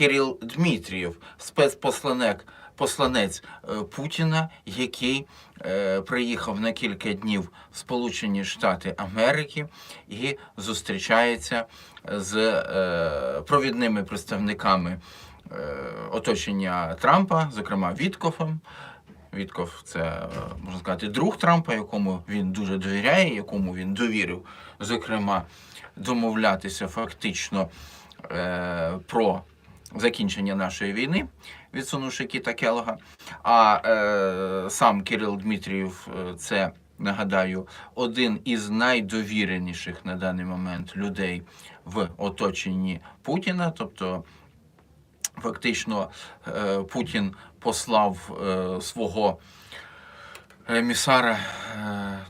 Кирил Дмитрієв, спецпосланець посланець е, Путіна, який е, приїхав на кілька днів в Сполучені Штати Америки і зустрічається з е, провідними представниками е, оточення Трампа, зокрема Віткофом. Вітков це е, можна сказати друг Трампа, якому він дуже довіряє, якому він довірив, зокрема, домовлятися фактично е, про закінчення нашої війни, відсунувши Кіта Келога. А е, сам Кирил Дмитрієв е, це. Нагадаю, один із найдовіреніших на даний момент людей в оточенні Путіна, тобто фактично е, Путін послав е, свого емісара,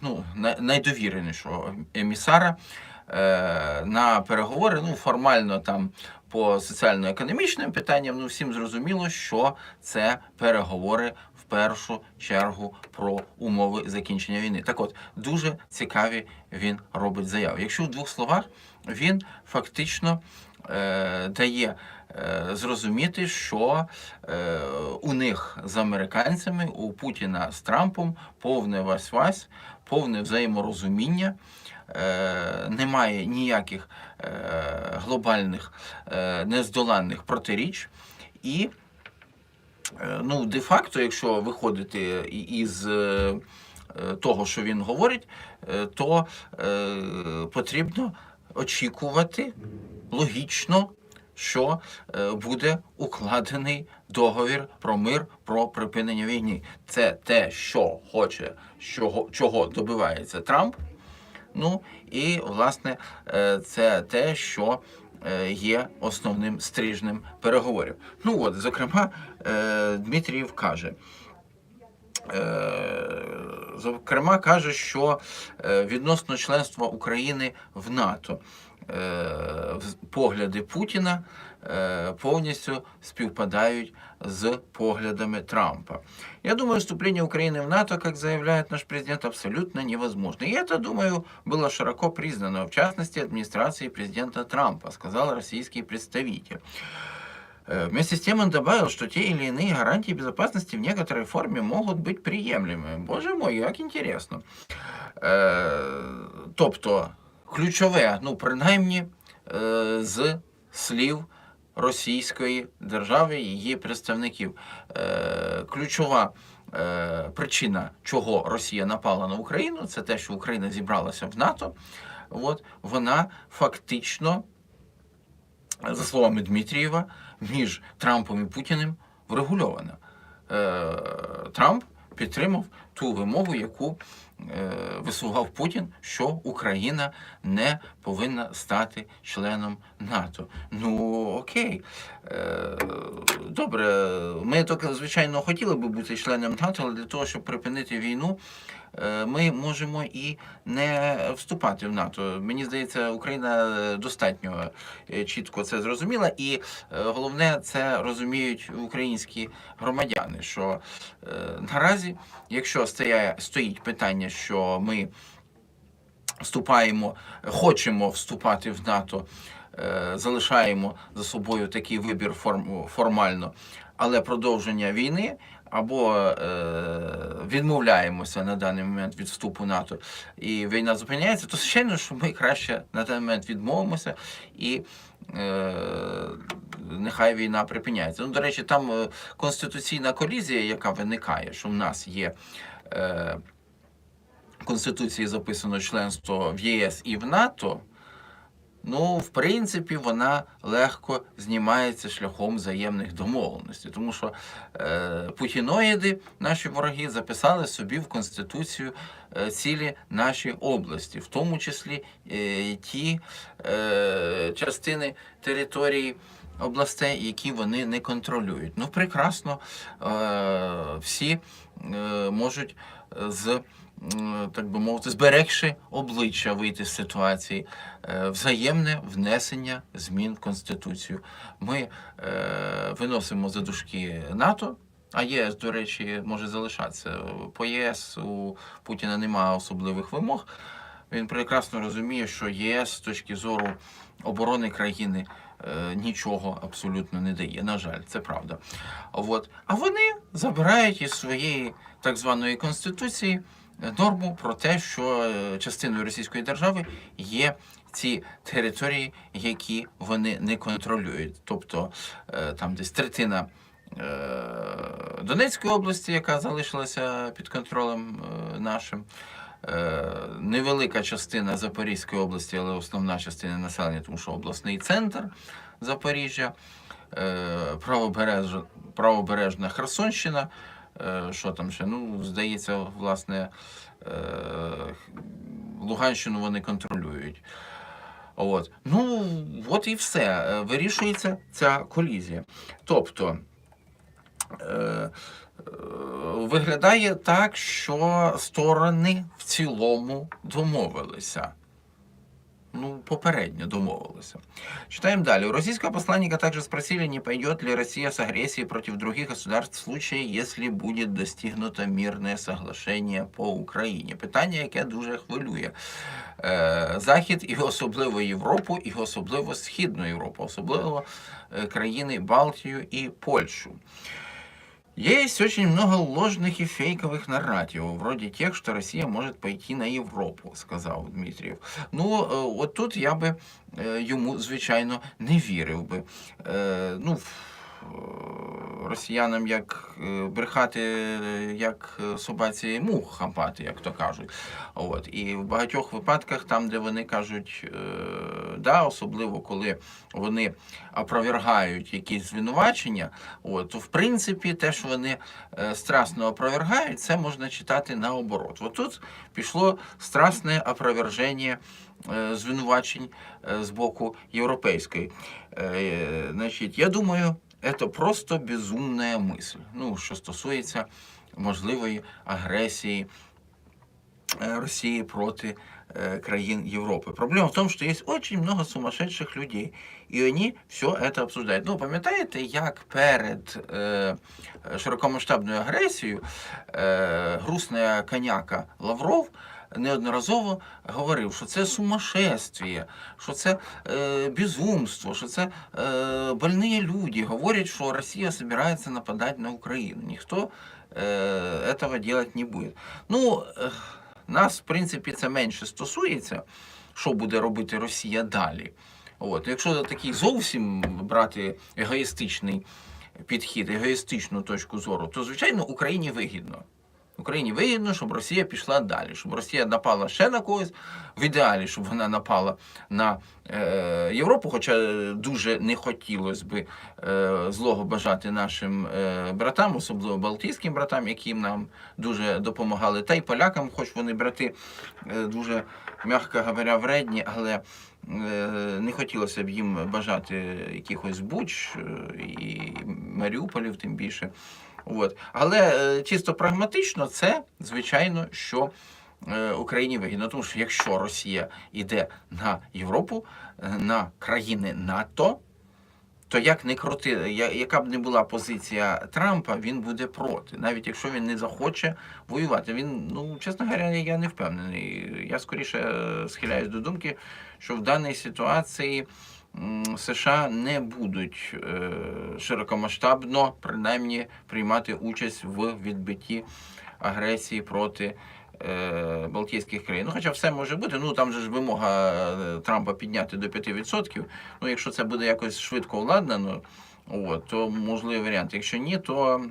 ну, найдовіренішого емісара на переговори. Ну, формально там по соціально-економічним питанням, ну всім зрозуміло, що це переговори в першу чергу про умови закінчення війни. Так от, дуже цікаві він робить заяви. Якщо в двох словах, він фактично е, дає е, зрозуміти, що е, у них з американцями, у Путіна з Трампом повне вась-вась, повне взаєморозуміння. Е, немає ніяких е, глобальних е, нездоланних протиріч. І ну, де-факто, якщо виходити із того, що він говорить, то потрібно очікувати логічно, що буде укладений договір про мир про припинення війни. Це те, що хоче, чого добивається Трамп. Ну і власне е, це те, що е, є основним стрижнем переговорів. Ну от, зокрема, е, Дмитрієв каже. Зокрема, каже, що відносно членства України в НАТО погляди Путіна повністю співпадають з поглядами Трампа. Я думаю, вступление Украины в НАТО, как заявляет наш президент, абсолютно невозможно. И это, думаю, было широко признано, в частности, администрацией президента Трампа, сказал российский представитель. Э, Вместе с тем он добавил, что те или иные гарантии безопасности в некоторой форме могут быть приемлемыми. Боже мой, як интересно. Е, Тобто, ключове, ну, принаймні, е, з слів Російської держави і її представників. Е, Ключова е, причина, чого Росія напала на Україну, це те, що Україна зібралася в НАТО. От, вона фактично, за словами Дмитрієва, між Трампом і Путіним врегульована. Е, Трамп підтримав ту вимогу, яку висував Путін, що Україна не повинна стати членом НАТО. Ну окей, е, добре, ми тільки, звичайно, хотіли би бути членом НАТО, але для того, щоб припинити війну, е, ми можемо і не вступати в НАТО. Мені здається, Україна е, достатньо е, чітко це зрозуміла, і е, головне, це розуміють українські громадяни. Що е, наразі, якщо стоя- стоїть питання, що ми вступаємо, хочемо вступати в НАТО, е, залишаємо за собою такий вибір форм, формально, але продовження війни. Або е, відмовляємося на даний момент від вступу НАТО і війна зупиняється, то звичайно, що ми краще на даний момент відмовимося і е, нехай війна припиняється. Ну, до речі, там е, конституційна колізія, яка виникає, що в нас є. Е, Конституції записано членство в ЄС і в НАТО, ну, в принципі, вона легко знімається шляхом взаємних домовленостей. Тому що е, путіноїди, наші вороги, записали собі в Конституцію е, цілі наші області, в тому числі е, ті е, частини території. Областей, які вони не контролюють. Ну, прекрасно, е, всі е, можуть е, з так би мовити, зберегши обличчя вийти з ситуації, Е, взаємне внесення змін в Конституцію. Ми е, виносимо за дужки НАТО. А ЄС, до речі, може залишатися. По ЄС у Путіна немає особливих вимог. Він прекрасно розуміє, що ЄС з точки зору оборони країни е, нічого абсолютно не дає. На жаль, це правда. От. А вони забирають із своєї так званої конституції норму про те, що е, частиною Російської держави є ці території, які вони не контролюють. Тобто е, там десь третина. е, Донецької області, яка залишилася під контролем нашим, невелика частина Запорізької області, але основна частина населення, тому що обласний центр Запоріжжя, правобережна Херсонщина. Е, Що там ще? Ну, здається, власне, е, Луганщину вони контролюють. От. Ну, от і все. Е, Вирішується ця колізія. Тобто, виглядає так, що сторони в цілому домовилися. Ну, попередньо домовилися. Читаем далее. У российского посланника также спросили, не пойдет ли Россия с агрессией против других государств в случае, если будет достигнуто мирне соглашение по Україні. Питання, яке дуже хвилює е, Захід і особливо Європу, і особливо Східну Європу, особливо е, країни Балтію і Польщу. Есть очень много ложных и фейковых нарративов, вроде тех, что Россия может пойти на Європу, сказав Дмитрієв. Ну, е, от тут я би йому, звичайно, не вірив би. Е, Ну, росіянам як е, брехати, е, як е, собаці мух хапати, як то кажуть. От. І в багатьох випадках, там, де вони кажуть, е, да, особливо коли вони опровергають якісь звинувачення, от, то в принципі те, що вони е, страстно опровергають, це можна читати наоборот. От тут пішло страстне опроверження е, звинувачень е, з боку європейської. Е, Значить, я думаю, це просто безумна мисль. Ну, що стосується можливої агресії э, России проти э, країн Європи. Проблема в том, что есть очень много сумасшедших людей, і вони все это обсуждають. Ну, пам'ятаєте, як перед е, широкомасштабною агресією е, грустна коняка Лавров неодноразово говорив, що це сумасшествие, що це е, безумство, що це е, больні люди. Говорять, що Росія збирається нападати на Україну. Ніхто е, этого делать не буде. Ну, е, нас, в принципі, це менше стосується, що буде робити Росія далі. От, якщо такий зовсім брати егоїстичний підхід, егоїстичну точку зору, то звичайно Україні вигідно. Україні вигідно, щоб Росія пішла далі, щоб Росія напала ще на когось. В ідеалі, щоб вона напала на е, Європу, хоча дуже не хотілося би е, злого бажати нашим е, братам, особливо балтійським братам, які нам дуже допомагали, та й полякам, хоч вони брати е, дуже, м'яко говоря, вредні, але е, не хотілося б їм бажати якихось буч е, і Маріуполів, тим більше. От. Але е, чисто прагматично це, звичайно, що е, Україні вигідно. Тому що якщо Росія йде на Європу, е, на країни НАТО, то як не крути, яка б не була позиція Трампа, він буде проти, навіть якщо він не захоче воювати. Він, ну чесно говоря, я не впевнений. Я скоріше схиляюсь до думки, що в даній ситуації США не будуть е, широкомасштабно, принаймні, приймати участь в відбитті агресії проти. е, Балтійських країн. Ну, хоча все може бути. Ну там же ж вимога е, Трампа підняти до 5%. Ну, якщо це буде якось швидко владнано, от, то можливий варіант. Якщо ні, то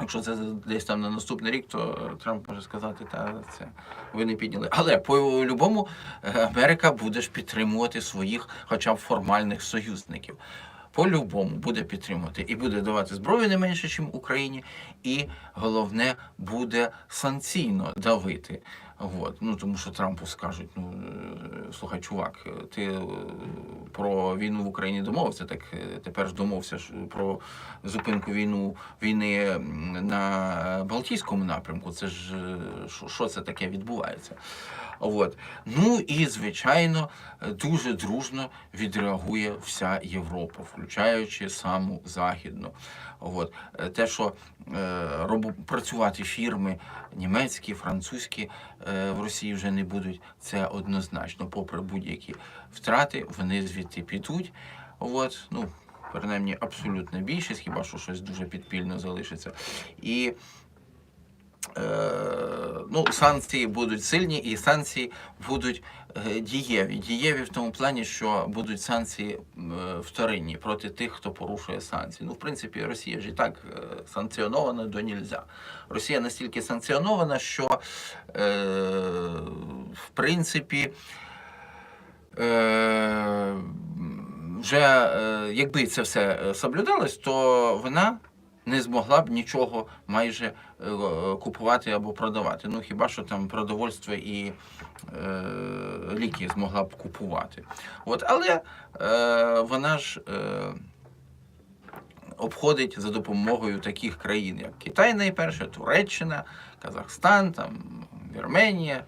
якщо це десь там на наступний рік, то Трамп може сказати, та це ви не підняли. Але по-любому е, Америка буде ж підтримувати своїх, хоча б формальних союзників. По-любому буде підтримувати і буде давати зброю не менше, ніж Україні, і головне буде санкційно давити. От. Ну, тому що Трампу скажуть: ну е, слухай, чувак, ти е, про війну в Україні домовився, так е, тепер ж домовився про зупинку війну війни на Балтійському напрямку. Це ж е, що це таке відбувається? От. Ну і, звичайно, дуже дружно відреагує вся Європа, включаючи саму Західну. От. Е, Те, що е, робо- працювати фірми німецькі, французькі е, в Росії вже не будуть, це однозначно. Попри будь-які втрати, вони звідти підуть. От. Ну, принаймні, абсолютна більшість, хіба що щось дуже підпільно залишиться. І ну, санкції будуть сильні, і санкції будуть е, дієві. Дієві в тому плані, що будуть санкції е, вторинні проти тих, хто порушує санкції. Ну, в принципі, Росія ж і так е, санкціонована до нельзя. Росія настільки санкціонована, що е, в принципі. Е, вже е, якби це все е, соблюдалось, то вона не змогла б нічого майже е, купувати або продавати. Ну хіба що там продовольство і е, ліки змогла б купувати. От, але е, вона ж е, обходить за допомогою таких країн, як Китай, найперше, Туреччина, Казахстан, там, Вірменія.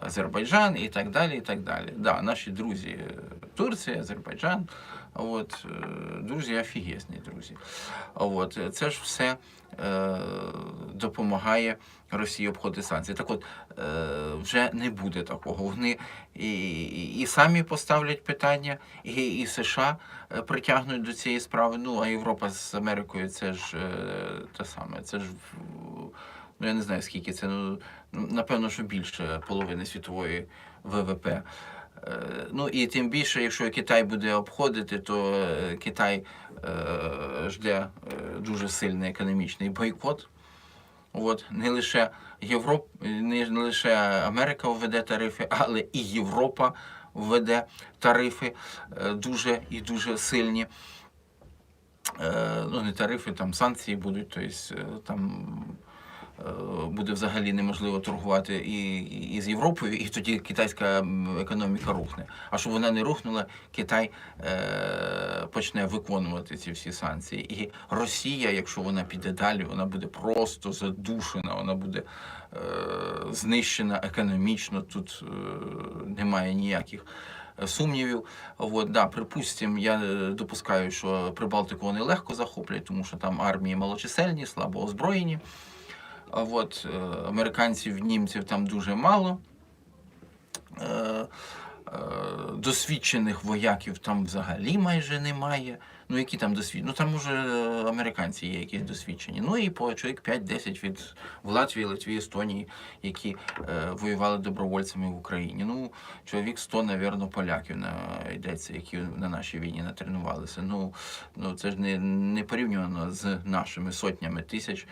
Азербайджан і так далі. і так далі. Да, наші друзі е, Турція, Азербайджан, от, е, друзі офігезні друзі. От, це ж все е, допомагає Росії обходити санкції. Так от, е, вже не буде такого. Вони і, і, і самі поставлять питання, і, і США е, притягнуть до цієї справи. Ну, а Європа з Америкою це ж е, те саме. Це ж ну я не знаю скільки це, ну напевно, що більше половини світової ВВП. Е, Ну і тим більше, якщо Китай буде обходити, то е, Китай е, жде дуже сильний економічний бойкот. От не лише Європ, не лише Америка введе тарифи, але і Європа введе тарифи дуже і дуже сильні. Ну, не тарифи, там санкції будуть, тобто там буде взагалі неможливо торгувати і, і з Європою, і тоді китайська економіка рухне. А щоб вона не рухнула, Китай е, почне виконувати ці всі санкції. І Росія, якщо вона піде далі, вона буде просто задушена, вона буде е, знищена економічно. Тут е, немає ніяких. е, Сумнівів, от да, припустимо, я е, допускаю, що Прибалтику вони легко захоплять, тому що там армії малочисельні, слабо озброєні. А от е, американців, німців там дуже мало. Е, е, Досвідчених вояків там взагалі майже немає. Ну, які там досвідчені? Ну там уже американці є якісь досвідчені. Ну і по чоловік 5-10 від в Латвії, Литві, Естонії, які е, воювали добровольцями в Україні. Ну, чоловік 100, навірно, поляків на, йдеться, які на нашій війні натренувалися. Ну, ну це ж не, не порівняно з нашими сотнями тисяч.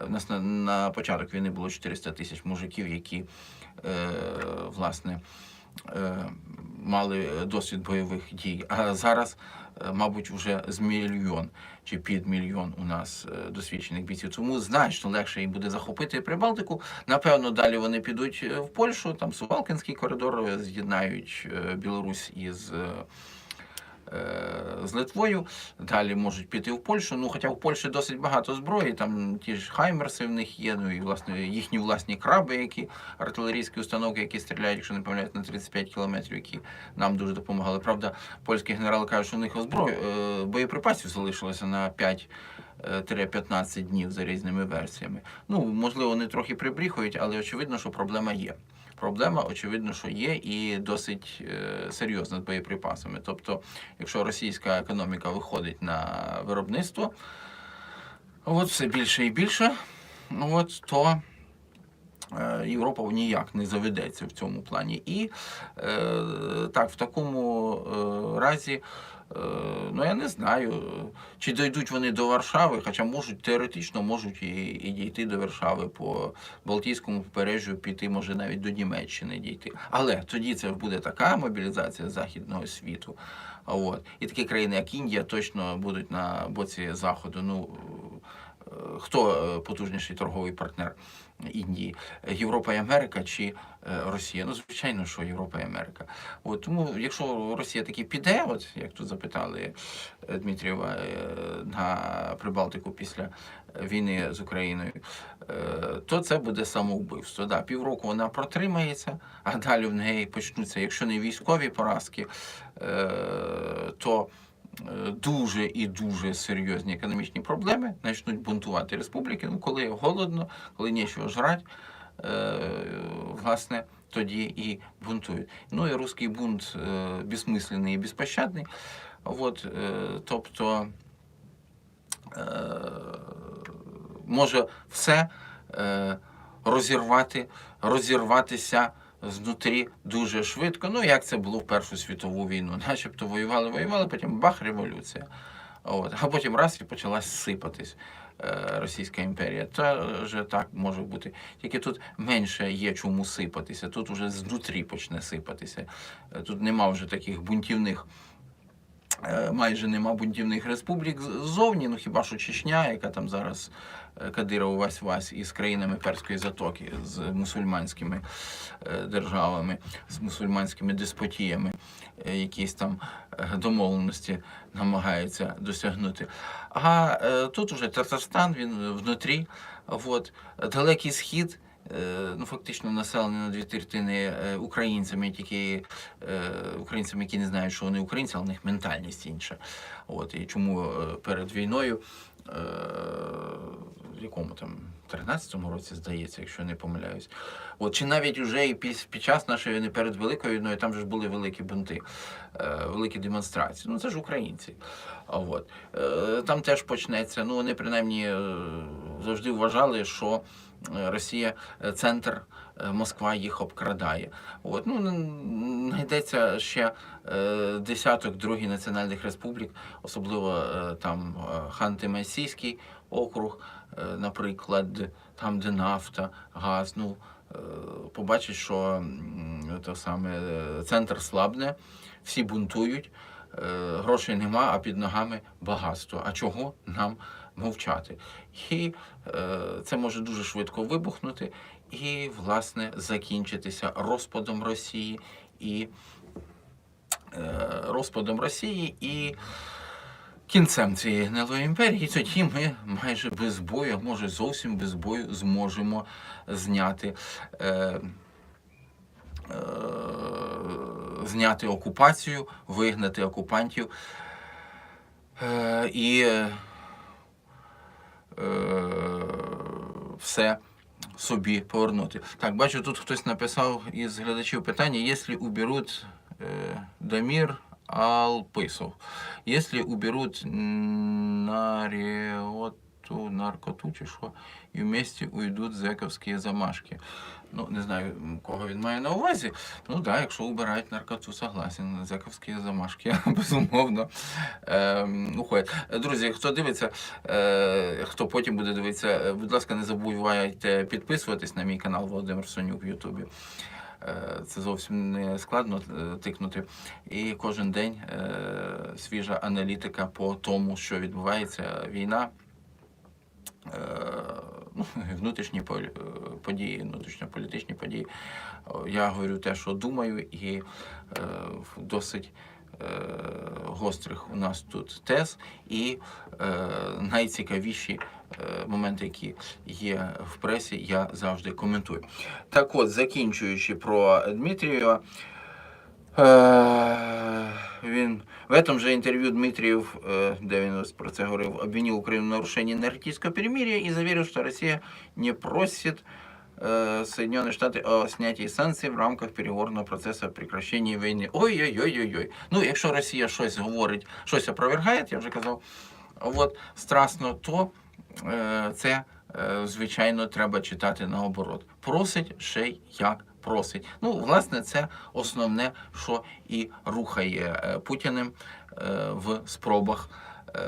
У нас на, на початок війни було 400 тисяч мужиків, які е, власне е, мали досвід бойових дій. А зараз, е, мабуть, вже з мільйон чи під мільйон у нас е, досвідчених бійців. Тому значно легше їм буде захопити Прибалтику. Напевно, далі вони підуть е, в Польщу, там Сувалкинський коридор з'єднають Білорусь із. Е, е, з Литвою, далі можуть піти в Польщу. Ну, хоча в Польщі досить багато зброї, там ті ж хаймерси в них є, ну і власне їхні власні краби, які артилерійські установки, які стріляють, якщо не помиляюсь, на 35 кілометрів, які нам дуже допомагали. Правда, польські генерали кажуть, що у них озброю е, боєприпасів залишилося на 5 е, 15 днів за різними версіями. Ну, можливо, вони трохи прибріхують, але очевидно, що проблема є. Проблема, очевидно, що є, і досить е, серйозна з боєприпасами. Тобто, якщо російська економіка виходить на виробництво, от все більше і більше, от, то е, Європа ніяк не заведеться в цьому плані. І е, так, в такому разі, ну я не знаю, чи дійдуть вони до Варшави, хоча можуть теоретично можуть і, і дійти до Варшави по Балтійському побережжю, піти, може навіть до Німеччини дійти. Але тоді це буде така мобілізація західного світу. От. І такі країни, як Індія, точно будуть на боці Заходу. Ну, е, хто е, потужніший торговий партнер Індії? Європа і Америка чи е, Росія? Ну, звичайно, що Європа і Америка. От, тому, якщо Росія таки піде, от як тут запитали е, Дмитрієва на Прибалтику після війни з Україною, то це буде самоубивство. Да, півроку вона протримається, а далі в неї почнуться, якщо не військові поразки, то дуже і дуже серйозні економічні проблеми почнуть бунтувати республіки. Ну, коли голодно, коли нічого жрать, е, власне, тоді і бунтують. Ну і русський бунт е, безсмисленний і безпощадний. От, е, тобто е, може все е, розірвати, розірватися знутрі дуже швидко. Ну, як це було в Першу світову війну. Начебто воювали, воювали, потім бах, революція. От. А потім раз і почалась сипатись е, Російська імперія. Та вже так може бути. Тільки тут менше є чому сипатися. Тут уже знутрі почне сипатися. Е, Тут нема вже таких бунтівних. Е, Майже нема бунтівних республік ззовні, ну хіба що Чечня, яка там зараз Кадиров вась вась із країнами Перської затоки, з мусульманськими е, державами, з мусульманськими деспотіями, е, якісь там е, домовленості намагаються досягнути. А е, тут уже Татарстан, він внутрі, от, далекий схід. Е, Ну, фактично населений на дві третини е, українцями, тільки е, українцями, які не знають, що вони українці, але в них ментальність інша. От і чому перед війною, в якому там 13-му році, здається, якщо не помиляюсь, от чи навіть уже і під, під час нашої війни перед великою війною, там ж були великі бунти, е, великі демонстрації. Ну це ж українці. От. Е, Там теж почнеться. Ну вони принаймні завжди вважали, що Росія е, центр. е, Москва їх обкрадає. От ну знайдеться ще е, десяток других національних республік, особливо е, там е, Ханти-Мансійський округ, е, наприклад, там, де нафта, газ. Ну е, побачить, що то саме е, центр слабне, всі бунтують. е, Грошей нема, а під ногами багатство. А чого нам мовчати? І е, це може дуже швидко вибухнути і, власне, закінчитися розпадом Росії і е, розпадом Росії і кінцем цієї гнилої імперії. І тоді ми майже без бою, може зовсім без бою, зможемо зняти. Е, е, Зняти окупацію, вигнати окупантів е, і е, все собі повернути. Так, бачу, тут хтось написав із глядачів питання, якщо уберуть е, Дамір Алписов, якщо уберуть наріоту, наркоту чи що, і вместе уйдуть зековські замашки. Ну, не знаю, кого він має на увазі. Ну так, да, якщо убирають наркоту, согласен. Зековські замашки, безумовно, е, уходять. Друзі, хто дивиться, е, хто потім буде дивитися, е, будь ласка, не забувайте підписуватись на мій канал Володимир Сонюк в Ютубі. Е, Це зовсім не складно е, тикнути. І кожен день свіжа аналітика по тому, що відбувається війна. Е, ну, внутрішні е, події, внутрішньополітичні події. Я говорю те, що думаю, і е, досить е, гострих у нас тут тез, і е, найцікавіші е, моменти, які є в пресі, я завжди коментую. Так от, закінчуючи про Дмитрієва, Е, Він в этом же интервью Дмитриев, э, де він ось про це говорив, обвинил Украину в нарушении энергетического перемирия и заверил, что Россия не просит э, Соединенные Штаты о снятии санкцій в рамках переговорного процесу прекращення війни. Ой-ой-ой-ой-ой. Ну, якщо Росія щось говорить, щось опровергає, я вже казав, от страстно, то е, це, е, звичайно, треба читати наоборот. Просить ще й як просить. Ну, власне, це основне, що і рухає е, Путіним е, в спробах е,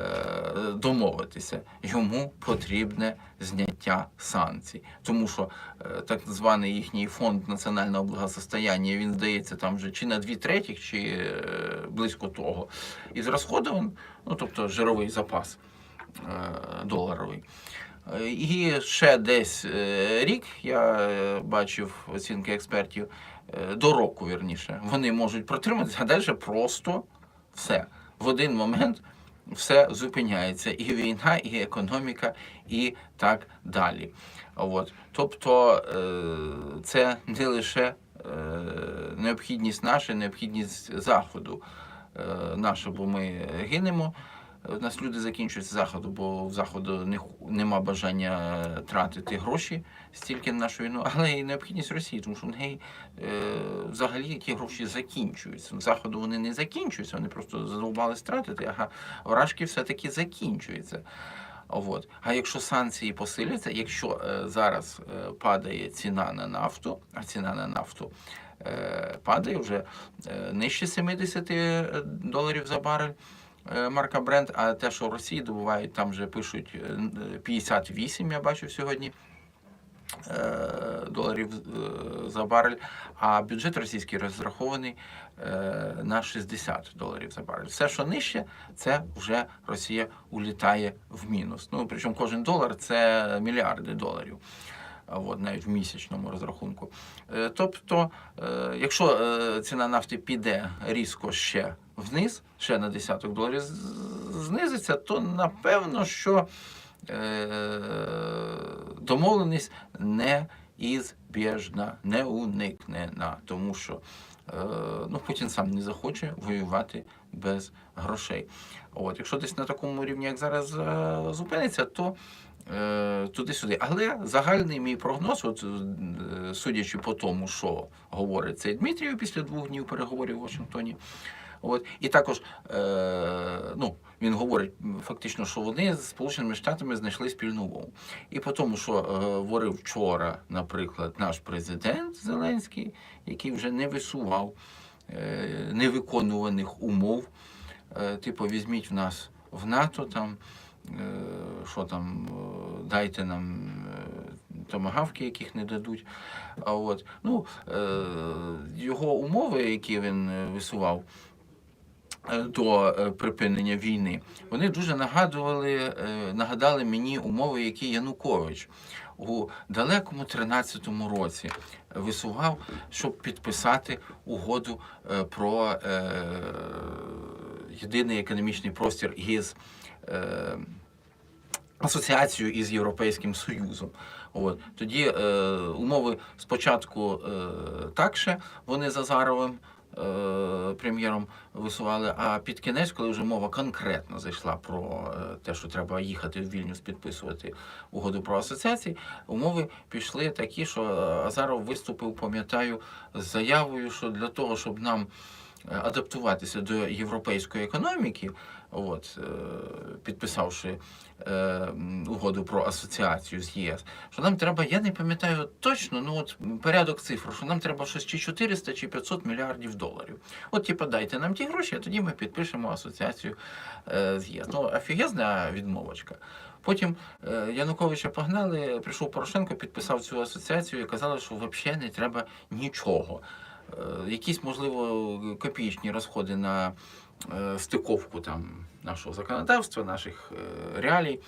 домовитися. Йому потрібне зняття санкцій, тому що так званий їхній фонд національного благосостояння, він здається там вже чи на дві третіх, чи близько того. І зрозходований, ну тобто жировий запас доларовий. І ще десь е, рік я е, бачив оцінки експертів е, до року, вірніше. Вони можуть протриматися, а далі просто все. В один момент все зупиняється. І війна, і економіка, і так далі. От. Тобто це не лише необхідність наша, необхідність заходу наша, бо ми гинемо. У нас люди закінчують з заходу, бо в заходу не, нема бажання е, тратити гроші стільки на нашу війну, але і необхідність Росії, тому що в неї е, взагалі ті гроші закінчуються. В заходу вони не закінчуються, вони просто задовбались тратити, а вражки все-таки закінчуються. От. А якщо санкції посиляться, якщо е, зараз е, падає ціна на нафту, а ціна на нафту е, падає вже е, нижче 70 доларів за барель. Е, Марка Бренд, а те, що в Росії добувають, там вже пишуть е, н- е, 58, я бачив сьогодні е, доларів е, за барель, а бюджет російський розрахований е, на 60 доларів за барель. Все, що нижче, це вже Росія улітає в мінус. Ну, причому кожен долар це мільярди доларів. От, навіть в місячному розрахунку. Е, Тобто, е, якщо е, ціна нафти піде різко ще вниз, ще на десяток доларів знизиться, то напевно, що е, домовленість неізбіжна, не уникнена, тому що е, ну, Путін сам не захоче воювати без грошей. От, якщо десь на такому рівні, як зараз е, зупиниться, то е, туди-сюди. Але загальний мій прогноз, от, е, судячи по тому, що говорить цей Дмитрів після двох днів переговорів в Вашингтоні. От, і також е, ну, він говорить фактично, що вони з Сполученими Штатами знайшли спільну мову. І по тому, що е, говорив вчора, наприклад, наш президент Зеленський, який вже не висував е, невиконуваних умов, е, типу, візьміть в нас в НАТО там. е, Що там, е, дайте нам е, томагавки, яких не дадуть. А от, ну, його умови, які він висував, до е, припинення війни, вони дуже нагадували, е, нагадали мені умови, які Янукович у далекому 13-му році висував, щоб підписати угоду е, про е, єдиний економічний простір із е, асоціацією із Європейським Союзом. От тоді е, умови спочатку е, так вони з Азаровим е, прем'єром висували. А під кінець, коли вже мова конкретно зайшла про е, те, що треба їхати в Вільнюс підписувати угоду про асоціації, умови пішли такі, що е, Азаров виступив, пам'ятаю, з заявою, що для того, щоб нам е, адаптуватися до європейської економіки, от, е, підписавши е, угоду про асоціацію з ЄС, що нам треба, я не пам'ятаю точно, ну от порядок цифр, що нам треба щось чи 400, чи 500 мільярдів доларів. От, типу, дайте нам ті гроші, а тоді ми підпишемо асоціацію е, з ЄС. Ну, офігезна відмовочка. Потім Януковича погнали, прийшов Порошенко, підписав цю асоціацію і казали, що взагалі не треба нічого. Якісь, можливо, копієчні розходи на стиковку там нашого законодавства, наших е, реалій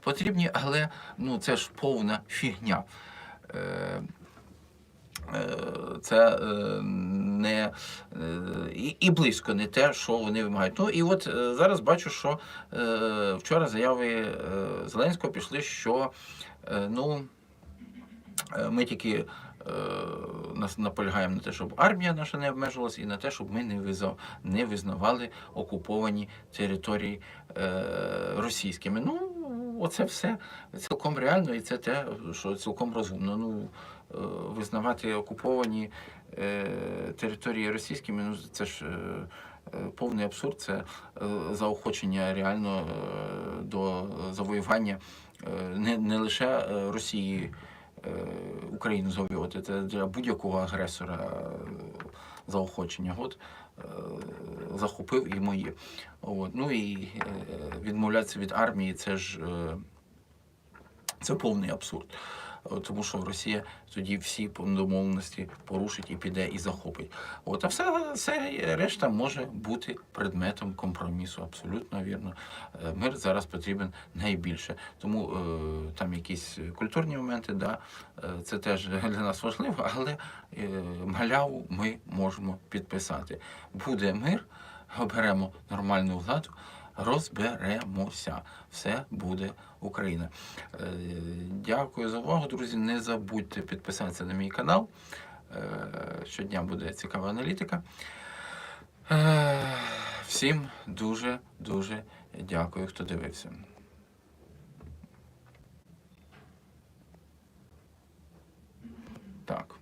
потрібні, але ну, це ж повна фігня. Е, е, Це е, не е, і, близько не те, що вони вимагають. Ну і от е, зараз бачу, що е, вчора заяви е, Зеленського пішли, що е, ну, е, ми тільки е, наполягаємо на те, щоб армія наша не обмежувалася, і на те, щоб ми не визнав, не визнавали окуповані території е, російськими. Ну, оце все цілком реально, і це те, що цілком розумно. Ну, е, визнавати окуповані е, території російськими, ну це ж. е, е, Повний абсурд це е, заохочення реально е, до завоювання е, не, не лише е, Росії е, Україну завоювати, це для будь-якого агресора е, заохочення. От е, захопив і мої. От. Ну і е, відмовлятися від армії це ж е, це повний абсурд. Е, тому що Росія тоді всі домовленості порушить і піде і захопить. От, а все, все решта може бути предметом компромісу. Абсолютно вірно. Е, Мир зараз потрібен найбільше. Тому е, там якісь культурні моменти, да, е, це теж для нас важливо, але е, маляву ми можемо підписати. Буде мир, оберемо нормальну владу, розберемося. Все буде Україна. Е, дякую за увагу, друзі. Не забудьте підписатися на мій канал. Е, щодня буде цікава аналітика. Е, всім дуже-дуже дякую, хто дивився. Так.